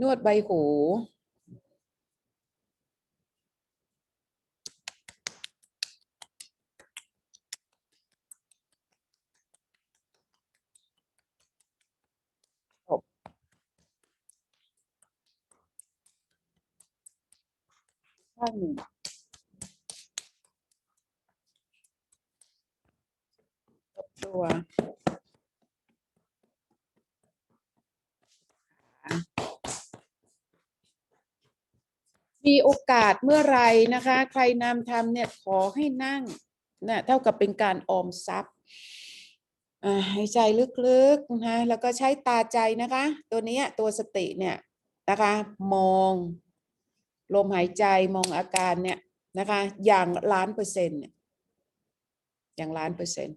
นวดใบหู ข้างหนึ่งตัว มีโอกาสเมื่อไรนะคะ ใครนำทำเนี่ยขอให้นั่งนะเท่ากับเป็นการออมทรัพย์หายใจลึกๆนะแล้วก็ใช้ตาใจนะคะ ตัวนี้ตัวสติเนี่ยนะคะ มองลมหายใจมองอาการเนี่ยนะคะ อย่างล้านเปอร์เซ็นต์อย่างล้านเปอร์เซ็นต์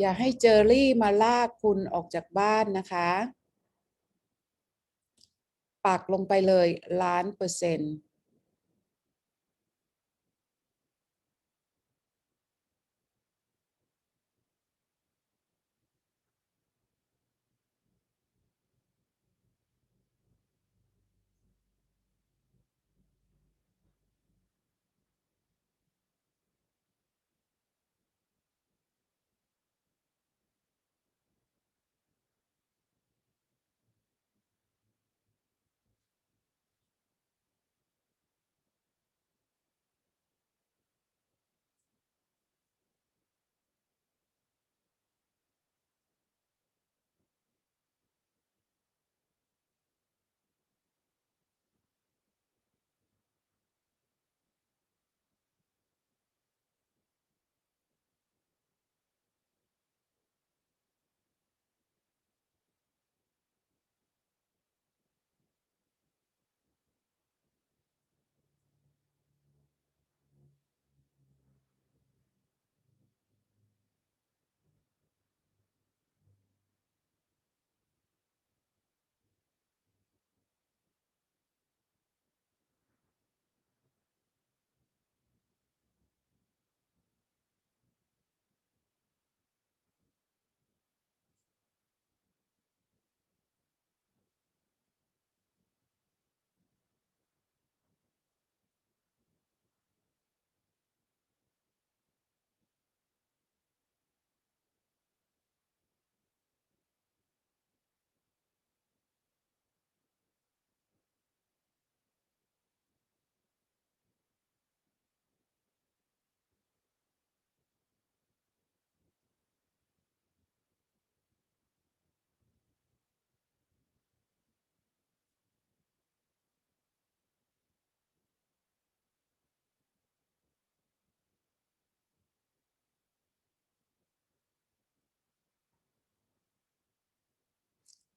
อย่าให้เจอรี่มาลากคุณออกจากบ้านนะคะ ปักลงไปเลยล้านเปอร์เซ็นต์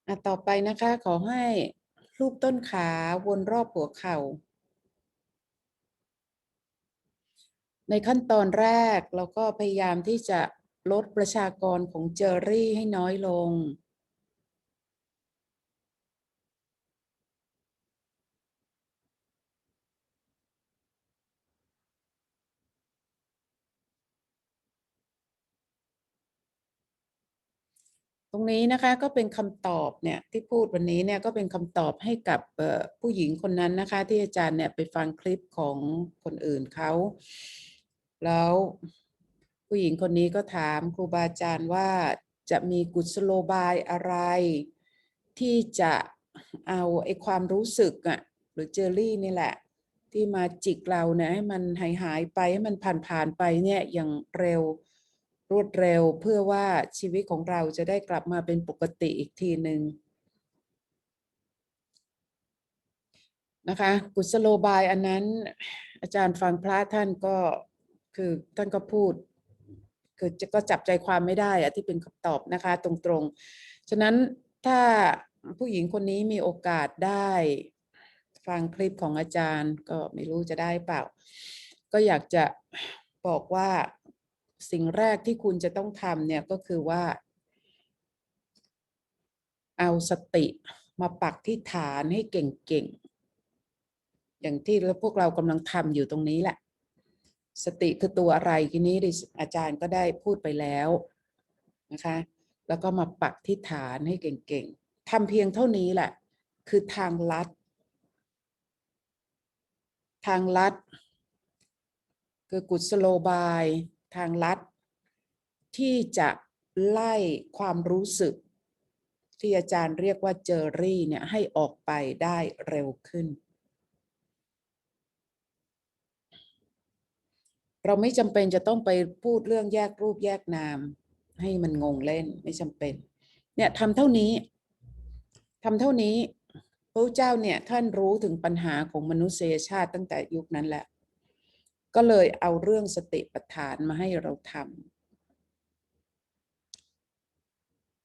อะต่อไปนะคะ ขอให้รูปต้นขาวนรอบหัวเข่า ในขั้นตอนแรกเราก็พยายามที่จะลดประชากรของเจอรี่ให้น้อยลง ตรงนี้นะคะก็เป็นคำตอบเนี่ยที่พูดวันนี้เนี่ยก็เป็นคำตอบให้กับผู้หญิงคนนั้นนะคะ ที่อาจารย์เนี่ยไปฟังคลิปของคนอื่นเขาแล้วผู้หญิงคนนี้ก็ถามครูบาอาจารย์ว่าจะมีกุศโลบายอะไร ที่จะเอาไอ้ความรู้สึกอะหรือเจอรี่นี่แหละ ที่มาจิกเราเนี่ยให้มันหายหายไปให้มันผ่านผ่านไปเนี่ยอย่างเร็ว รวดเร็วเพื่อว่าชีวิตของเราจะได้กลับมาเป็นปกติอีกทีหนึ่งนะคะกุศโลบายอันนั้นอาจารย์ฟังพระท่านก็คือท่านก็พูด คือจะก็จับใจความไม่ได้อะที่เป็นคำตอบนะคะ ตรงๆ ฉะนั้นถ้าผู้หญิงคนนี้มีโอกาสได้ ฟังคลิปของอาจารย์ก็ไม่รู้จะได้เปล่า ก็อยากจะบอกว่า สิ่งแรกที่คุณจะต้องทำเนี่ยก็คือว่า เอาสติมาปักที่ฐานให้เก่งๆ อย่างที่พวกเรากำลังทำอยู่ตรงนี้แหละ สติคือตัวอะไรทีนี้อาจารย์ก็ได้พูดไปแล้วนะคะ แล้วก็มาปักที่ฐานให้เก่งๆทำเพียงเท่านี้แหละ คือทางลัด ทางลัด คือกุศโลบาย ทางลัดที่จะไล่ความรู้สึก ที่อาจารย์เรียกว่าเจอรี่เนี่ยให้ออกไปได้เร็วขึ้น เราไม่จำเป็นจะต้องไปพูดเรื่องแยกรูปแยกนาม ให้มันงงเล่นไม่จำเป็น เนี่ยทำเท่านี้ทำเท่านี้พระเจ้าเนี่ยท่านรู้ถึงปัญหาของมนุษยชาติตั้งแต่ยุคนั้นแหละ ก็เลยเอาเรื่องสติปัฏฐานมาให้เราทำ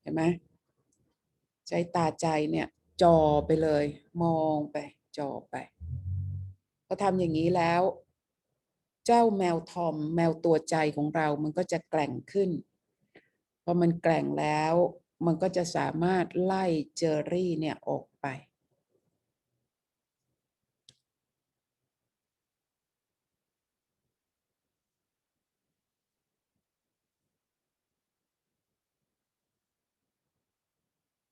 เห็นไหมใจตาใจเนี่ยจอไปเลย มองไปจอไปพอทำอย่างนี้แล้ว เจ้าแมวทอมแมวตัวใจของเรา มันก็จะแกร่งขึ้นพอมันแกร่งแล้ว มันก็จะสามารถไล่เจอรี่เนี่ยออกไป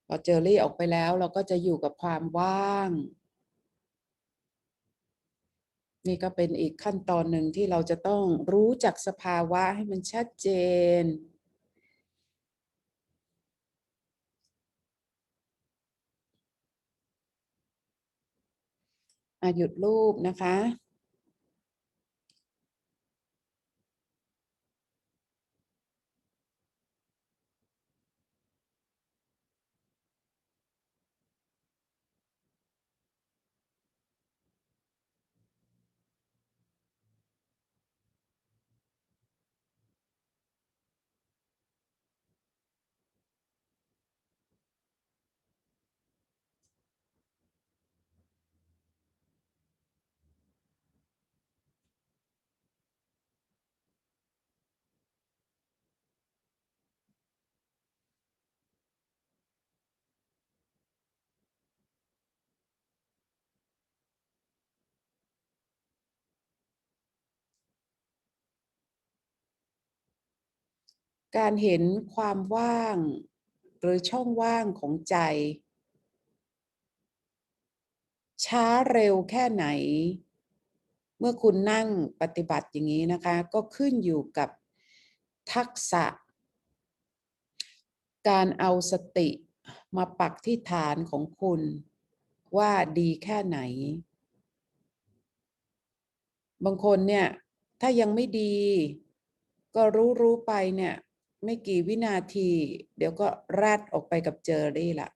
พอเจอรี่ออกไปแล้วเราก็จะอยู่กับความว่าง นี่ก็เป็นอีกขั้นตอนหนึ่งที่เราจะต้องรู้จักสภาวะให้มันชัดเจนหยุดรูปนะคะ การเห็นความว่าง หรือช่องว่างของใจ ช้าเร็วแค่ไหน เมื่อคุณนั่งปฏิบัติอย่างนี้นะคะ ก็ขึ้นอยู่กับทักษะ การเอาสติมาปักที่ฐานของคุณว่าดีแค่ไหน บางคนเนี่ย ถ้ายังไม่ดี ก็รู้รู้ไปเนี่ย ไม่กี่วินาที เดี๋ยวก็แรดออกไปกับเจอรี่ละ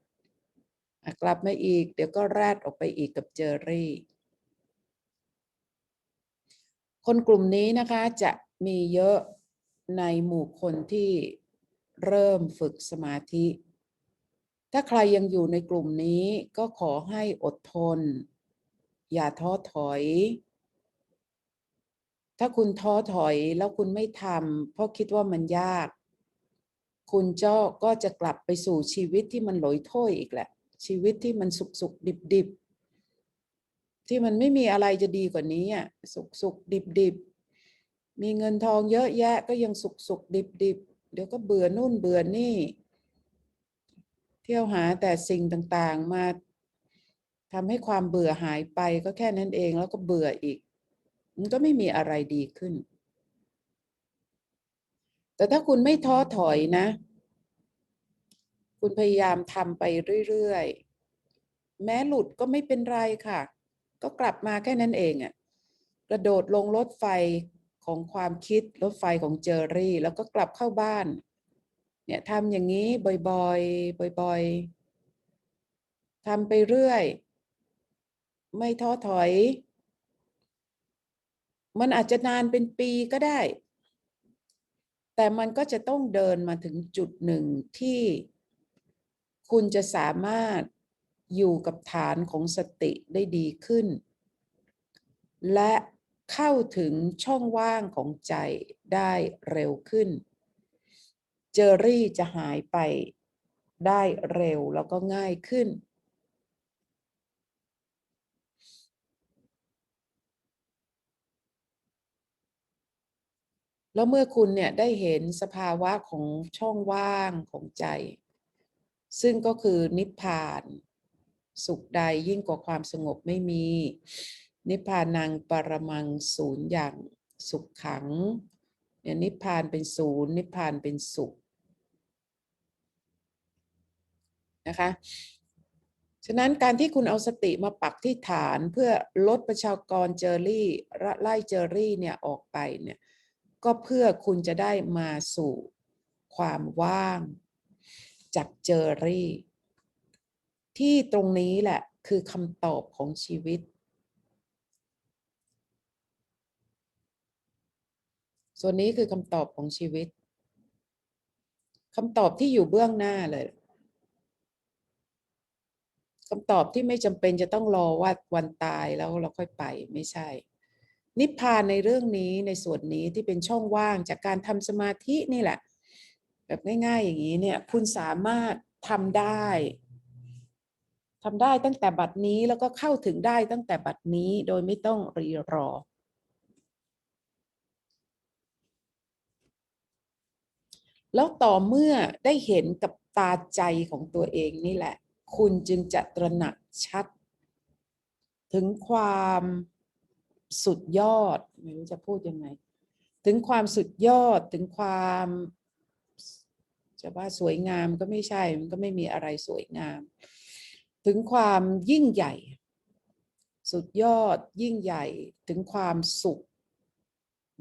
กลับมาอีก เดี๋ยวก็แรดออกไปอีกกับเจอรี่ คนกลุ่มนี้นะคะจะมีเยอะในหมู่คนที่เริ่มฝึกสมาธิ ถ้าใครยังอยู่ในกลุ่มนี้ก็ขอให้อดทน อย่าท้อถอย ถ้าคุณท้อถอยแล้วคุณไม่ทำเพราะคิดว่ามันยาก คุณเจ้าก็จะกลับไปสู่ชีวิตที่มันหลอยถ้วยอีกแหละ ชีวิตที่มันสุกสุกดิบดิบที่มันไม่มีอะไรจะดีกว่านี้อะสุกสุกดิบดิบมีเงินทองเยอะแยะก็ยังสุกสุกดิบดิบเดี๋ยวก็เบื่อนู่นเบื่อนี่ เที่ยวหาแต่สิ่งต่างๆมาทำให้ความเบื่อหายไปก็แค่นั้นเองแล้วก็เบื่ออีก มันก็ไม่มีอะไรดีขึ้น แต่ถ้าคุณไม่ท้อถอยนะ คุณพยายามทำไปเรื่อยๆ แม้หลุดก็ไม่เป็นไรค่ะ ก็กลับมาแค่นั้นเองอะ่ะกระโดดลงรถไฟของความคิดรถไฟของเจอรี่ แล้วก็กลับเข้าบ้าน เนี่ยทำอย่างนี้บ่อยๆ บ่อยๆทำไปเรื่อย ไม่ท้อถอย มันอาจจะนานเป็นปีก็ได้ แต่มันก็จะต้องเดินมาถึงจุดหนึ่งที่คุณจะสามารถอยู่กับฐานของสติได้ดีขึ้น และเข้าถึงช่องว่างของใจได้เร็วขึ้น เจอรี่จะหายไปได้เร็วแล้วก็ง่ายขึ้น แล้วเมื่อคุณเนี่ยได้เห็นสภาวะของช่องว่างของใจ ซึ่งก็คือนิพพาน สุขใดยิ่งกว่าความสงบไม่มี นิพพานังปรมังศูนย์อย่างสุขขังเนี่ยนิพพานเป็นศูนย์นิพพานเป็นสุขนะคะ ฉะนั้นการที่คุณเอาสติมาปักที่ฐานเพื่อลดประชากรเจอรี่ไล่เจอรี่เนี่ยออกไปเนี่ย ก็เพื่อคุณจะได้มาสู่ความว่าง จากเจอรี่ ที่ตรงนี้แหละคือคำตอบของชีวิต ส่วนนี้คือคำตอบของชีวิตคำตอบที่อยู่เบื้องหน้าเลยคำตอบที่ไม่จำเป็นจะต้องรอว่าวันตายแล้วเราค่อยไปไม่ใช่ นิพพานในเรื่องนี้ในส่วนนี้ที่เป็นช่องว่างจากการทำสมาธินี่แหละ แบบง่ายๆอย่างนี้เนี่ยคุณสามารถทำได้ทำได้ตั้งแต่บัดนี้แล้วก็เข้าถึงได้ตั้งแต่บัดนี้โดยไม่ต้องรีรอ แล้วต่อเมื่อได้เห็นกับตาใจของตัวเองนี่แหละ คุณจึงจะตระหนักชัด ถึงความ สุดยอดไม่รู้จะพูดยังไง ถึงความสุดยอดถึงความจะว่าสวยงามก็ไม่ใช่มันก็ไม่มีอะไรสวยงาม ถึงความยิ่งใหญ่ สุดยอดยิ่งใหญ่ถึงความสุข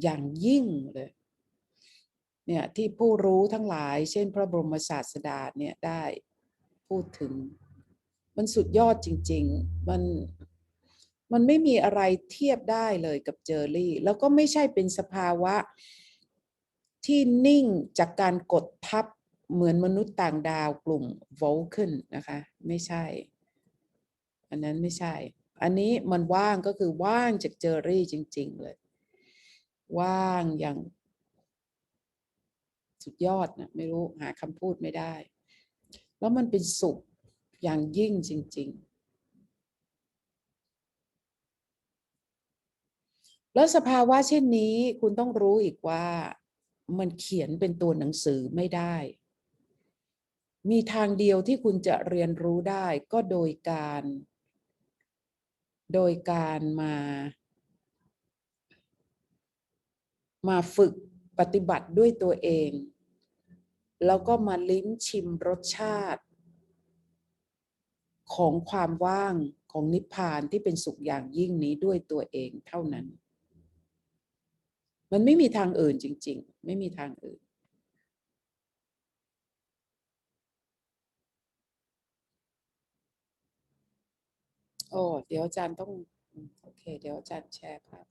อย่างยิ่งเลยเนี่ยที่ผู้รู้ทั้งหลาย เช่น พระบรมศาสดาเนี่ยได้พูดถึง มันสุดยอดจริง ๆ มัน มันไม่มีอะไรเทียบได้เลยกับเจอรี่ แล้วก็ไม่ใช่เป็นสภาวะที่นิ่งจากการกดทับเหมือนมนุษย์ต่างดาวกลุ่มวอลขึ้นนะคะ ไม่ใช่ อันนั้นไม่ใช่ อันนี้มันว่างก็คือว่างจากเจอรี่จริง ๆ เลย ว่างอย่าง สุดยอดนะไม่รู้หาคำพูดไม่ได้ แล้วมันเป็นสุขอย่างยิ่งจริง ๆ แล้วสภาวะเช่นนี้คุณต้องรู้อีกว่ามันเขียนเป็นตัวหนังสือไม่ได้ มีทางเดียวที่คุณจะเรียนรู้ได้ก็โดยการ โดยการมา มาฝึกปฏิบัติด้วยตัวเอง แล้วก็มาลิ้มชิมรสชาติ ของความว่างของนิพพานที่เป็นสุขอย่างยิ่งนี้ด้วยตัวเองเท่านั้น มันไม่มีทางอื่นจริง ๆ ไม่มีทางอื่น โอ้ เดี๋ยวอาจารย์ต้อง โอเค เดี๋ยวอาจารย์แชร์ภาพ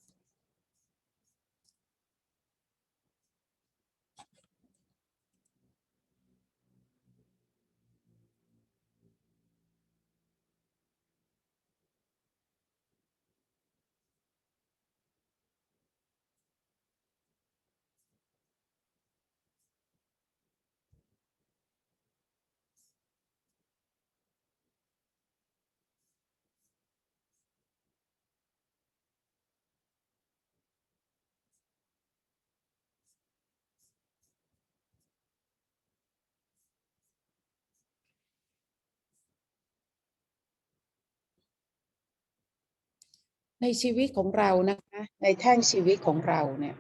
ในชีวิตของเรานะคะ ในแท่งชีวิตของเราเนี่ย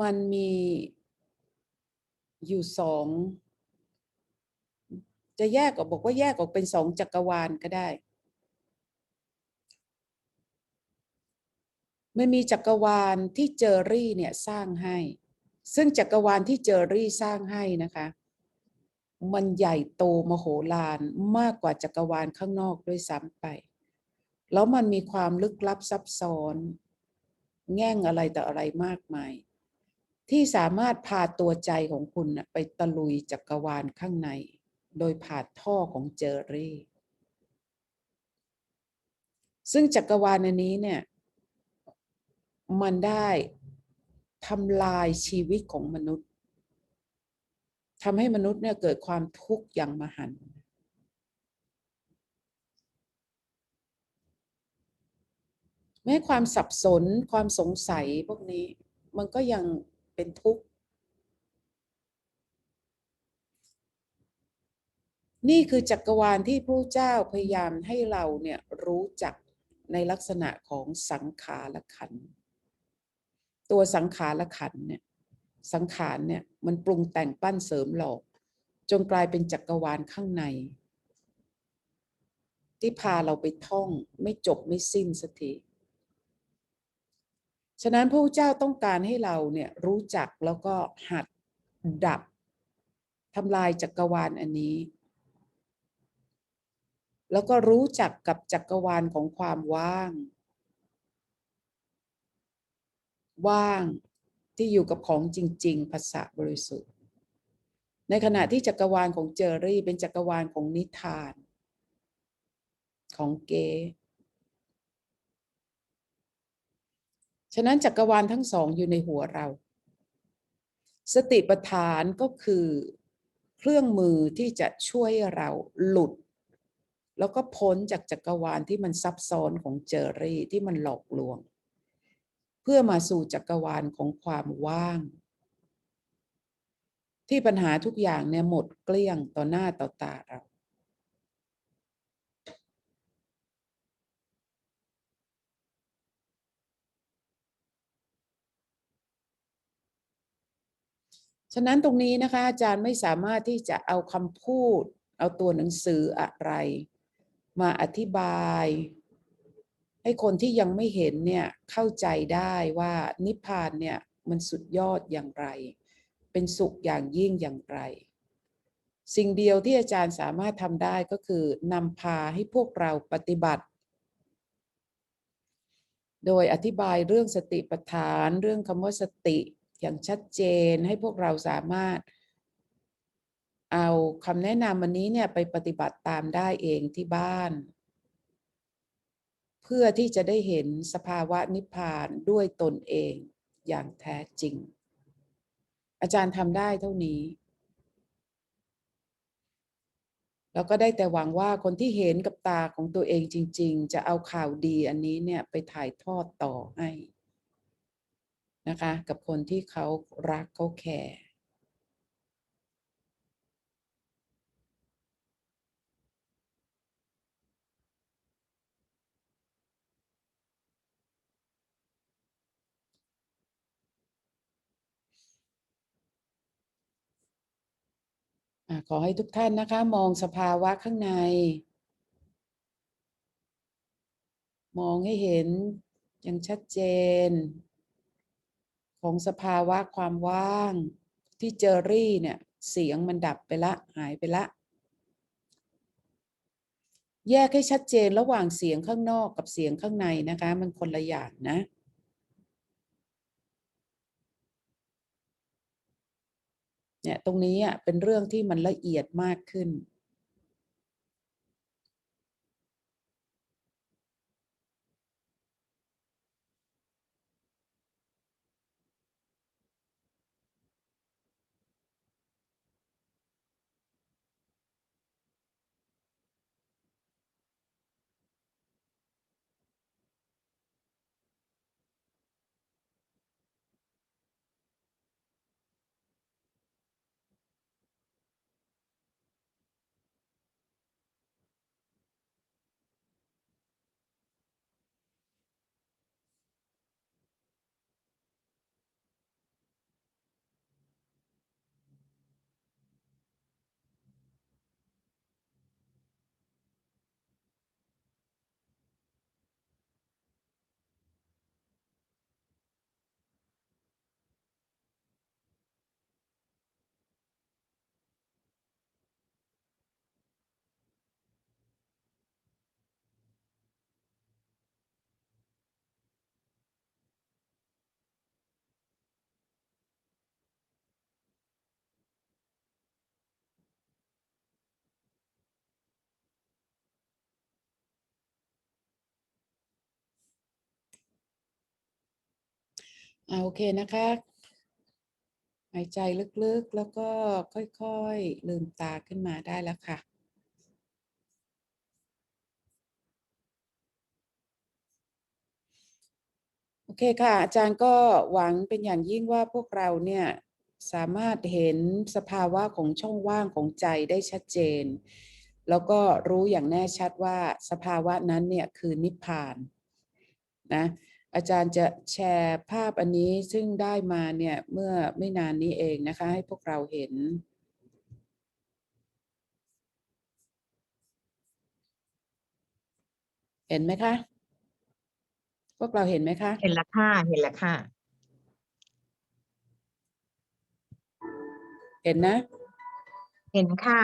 มันมีอยู่สอง จะแยกออกบอกว่าแยกออกเป็นสองจักรวาลก็ได้มันมีจักรวาลที่เจอรี่เนี่ยสร้างให้ ซึ่งจักรวาลที่เจอรี่สร้างให้นะคะ มันใหญ่โตมโหฬารมากกว่าจักรวาลข้างนอกด้วยซ้ำไป แล้วมันมีความลึกลับซับซ้อน แง่งอะไรต่ออะไรมากมาย ที่สามารถพาตัวใจของคุณน่ะไปตะลุยจักรวาลข้างใน โดยผ่านท่อของเจอรี่ ซึ่งจักรวาลอันนี้เนี่ย มันได้ทำลายชีวิตของมนุษย์ทำให้มนุษย์เนี่ยเกิดความทุกข์อย่างมหันต์ แม้ความสับสนความสงสัยพวกนี้ มันก็ยังเป็นทุกข์ นี่คือจักรวาลที่พระเจ้าพยายามให้เราเนี่ยรู้จักในลักษณะของสังขารขัน ตัวสังขารขันเนี่ยสังขารเนี่ยมันปรุงแต่งปั้นเสริมหลอก จนกลายเป็นจักรวาลข้างใน ที่พาเราไปท่องไม่จบไม่สิ้นสักที ฉะนั้นพระเจ้าต้องการให้เราเนี่ยรู้จักแล้วก็หัดดับทำลายจักรวาลอันนี้ แล้วก็รู้จักกับจักรวาลของความว่าง ว่างที่อยู่กับของจริง ๆ ภาษาบริสุทธิ์ ในขณะที่จักรวาลของเจอรี่เป็นจักรวาลของนิทาน ของเก ฉะนั้นจักรวาลทั้งสองอยู่ในหัวเรา สติปัฏฐานก็คือเครื่องมือที่จะช่วยเราหลุด แล้วก็พ้นจากจักรวาลที่มันซับซ้อนของเจอรี่ที่มันหลอกลวง เพื่อมาสู่จักรวาลของความว่าง ที่ปัญหาทุกอย่างเนี่ยหมดเกลี้ยงต่อหน้าต่อตาเรา ฉะนั้นตรงนี้นะคะอาจารย์ไม่สามารถที่จะเอาคำพูด เอาตัวหนังสืออะไร มาอธิบาย ให้คนที่ยังไม่เห็นเนี่ยเข้าใจได้ว่านิพพานเนี่ยมันสุดยอดอย่างไร เป็นสุขอย่างยิ่งอย่างไร สิ่งเดียวที่อาจารย์สามารถทำได้ก็คือนำพาให้พวกเราปฏิบัติ โดยอธิบายเรื่องสติปัฏฐาน เรื่องคำว่าสติ อย่างชัดเจนให้พวกเราสามารถ เอาคำแนะนำวันนี้เนี่ยไปปฏิบัติตามได้เองที่บ้าน เพื่อที่จะได้เห็นสภาวะนิพพานด้วยตนเองอย่างแท้จริง อาจารย์ทำได้เท่านี้แล้วก็ได้แต่หวังว่าคนที่เห็นกับตาของตัวเองจริง ๆ จะเอาข่าวดีอันนี้เนี่ยไปถ่ายทอดต่อให้ นะคะ กับคนที่เขารักเขาแคร์ขอให้ทุกท่านนะคะ มองสภาวะข้างใน มองให้เห็นอย่างชัดเจน ของสภาวะความว่างที่เจอรี่เนี่ยเสียงมันดับไปละหายไปละ แยกให้ชัดเจนระหว่างเสียงข้างนอกกับเสียงข้างในนะคะ มันคนละอย่างนะเนี่ยตรงนี้อะเป็นเรื่องที่มันละเอียดมากขึ้น อ่าโอเคนะคะ หายใจลึกๆ แล้วก็ค่อยๆ ลืมตาขึ้นมาได้แล้วค่ะ โอเคค่ะ อาจารย์ก็หวังเป็นอย่างยิ่งว่าพวกเราเนี่ยสามารถเห็นสภาวะของช่องว่างของใจได้ชัดเจน แล้วก็รู้อย่างแน่ชัดว่าสภาวะนั้นเนี่ยคือนิพพานนะ อาจารย์จะแชร์ภาพอันนี้ซึ่งได้มาเนี่ยเมื่อไม่นานนี้เองนะคะ ให้พวกเราเห็น เห็นไหมคะ พวกเราเห็นไหมคะ เห็นและค่ะ เห็นและค่ะ เห็นนะ เห็นค่ะ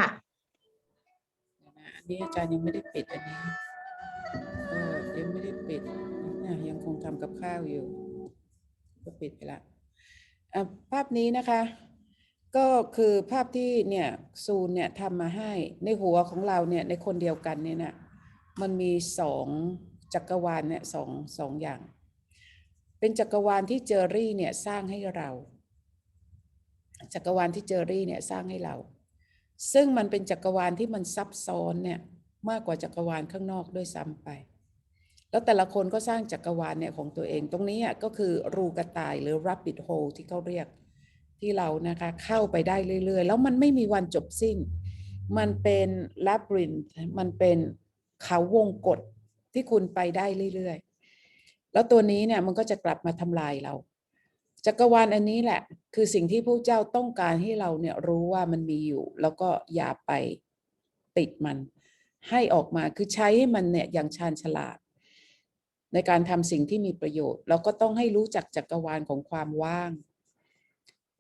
เดี๋ยวนะอันนี้อาจารย์ยังไม่ได้ปิดอันนี้ กับข้าวอยู่ก็ปิดไปละภาพนี้นะคะ ก็คือภาพที่เนี่ยซูนเนี่ยทำมาให้ในหัวของเราเนี่ยในคนเดียวกันเนี่ยนะมันมีสองจักรวาลเนี่ยสองสองอย่าง เป็นจักรวาลที่เจอรี่เนี่ยสร้างให้เรา จักรวาลที่เจอรี่เนี่ยสร้างให้เรา ซึ่งมันเป็นจักรวาลที่มันซับซ้อนเนี่ยมากกว่าจักรวาลข้างนอกด้วยซ้ำไป แล้วแต่ละคนก็สร้างจักรวาลเนี่ยของตัวเอง ตรงนี้อะก็คือรูกระต่ายหรือ rabbit hole ที่เขาเรียกที่เรานะคะเข้าไปได้เรื่อยๆ แล้วมันไม่มีวันจบสิ้น มันเป็น labyrinth มันเป็นเขาวงกฏที่คุณไปได้เรื่อยๆ แล้วตัวนี้เนี่ยมันก็จะกลับมาทำลายเรา จักรวาลอันนี้แหละ คือสิ่งที่พระเจ้าต้องการให้เราเนี่ยรู้ว่ามันมีอยู่ แล้วก็อย่าไปติดมัน ให้ออกมาคือใช้ให้มันเนี่ยอย่างชาญฉลาด ในการทำสิ่งที่มีประโยชน์แล้วก็ต้องให้รู้จักจักรวาลของความว่าง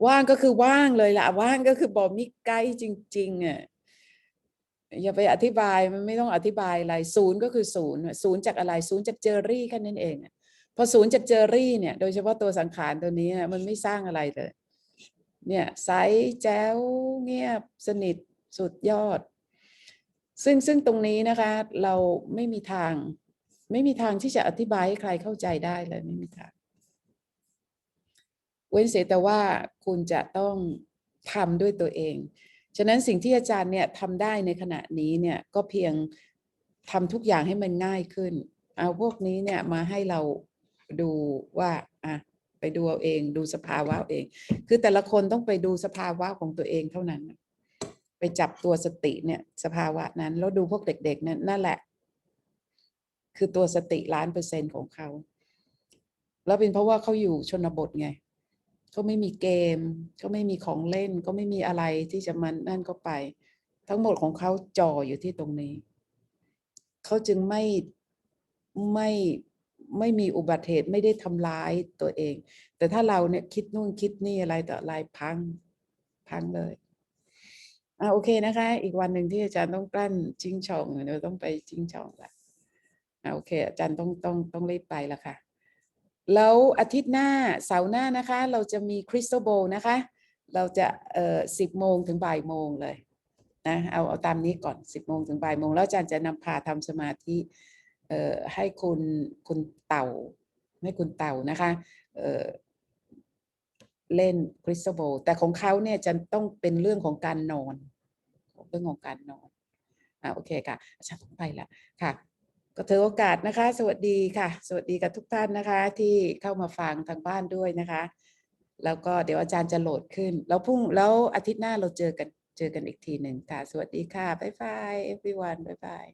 ว่างก็คือว่างเลยล่ะว่างก็คือบอมิไกด์จริงๆอะอย่าไปอธิบายมันไม่ต้องอธิบายอะไรศูนย์ก็คือศูนย์ศูนย์จากอะไรศูนย์จากเจอรี่แค่นั้นเองพอศูนย์จากเจอรี่เนี่ย โดยเฉพาะตัวสังขารตัวนี้มันไม่สร้างอะไรเลย เนี่ยใสแจ๋วเงียบสนิทสุดยอด ซึ่งซึ่งตรงนี้นะคะ เราไม่มีทาง ไม่มีทางที่จะอธิบายให้ใครเข้าใจได้เลยไม่มีทาง เว้นเสียแต่ว่าคุณจะต้องทำด้วยตัวเอง ฉะนั้นสิ่งที่อาจารย์เนี่ยทำได้ในขณะนี้เนี่ยก็เพียงทำทุกอย่างให้มันง่ายขึ้น เอาพวกนี้เนี่ยมาให้เราดูว่าอะไปดูเอาเองดูสภาวะเอง คือแต่ละคนต้องไปดูสภาวะของตัวเองเท่านั้น ไปจับตัวสติเนี่ยสภาวะนั้น แล้วดูพวกเด็กๆนั่นนั่นแหละ คือตัวสติล้านเปอร์เซ็นต์ของเขา แล้วเป็นเพราะว่าเขาอยู่ชนบทไงเขาไม่มีเกมก็ไม่มีของเล่นก็ไม่มีอะไรที่จะมันนั่นก็ไป ทั้งหมดของเขาจ่ออยู่ที่ตรงนี้ เขาจึงไม่ไม่ไม่มีอุบัติเหตุไม่ได้ทำร้ายตัวเอง แต่ถ้าเราเนี่ยคิดนู่นคิดนี่อะไรต่ออะไรพังพังเลยอ่าโอเคนะคะ อีกวันหนึ่งที่อาจารย์ต้องกลั้นจิ้งช่องเดี๋ยวต้องไปจิ้งช่องละ โอเค อาจารย์ต้องต้องต้องรีบไปละค่ะ แล้วอาทิตย์หน้าเสาร์หน้านะคะ เราจะมีคริสตัลโบนะคะ เราจะเอ่อสิบโมงถึงบ่ายโมงเลยนะเอาเอาตามนี้ก่อนสิบโมงถึงบ่ายโมงแล้วอาจารย์จะนำพาทำสมาธิเอ่อให้คุณคุณเต่าให้คุณเต่านะคะเอ่อเล่นคริสตัลโบแต่ของเขาเนี่ยจะต้องเป็นเรื่องของการนอน เรื่องของการนอนอ่าโอเคค่ะอาจารย์ต้องไปละค่ะ ก็ถือโอกาสนะคะ สวัสดีค่ะ สวัสดีกับทุกท่านนะคะ ที่เข้ามาฟังทางบ้านด้วยนะคะ แล้วก็เดี๋ยวอาจารย์จะโหลดขึ้น แล้วพรุ่งแล้วอาทิตย์หน้าเราเจอกันเจอกันอีกทีหนึ่งค่ะ สวัสดีค่ะ บ๊ายบาย everyone บ๊ายบาย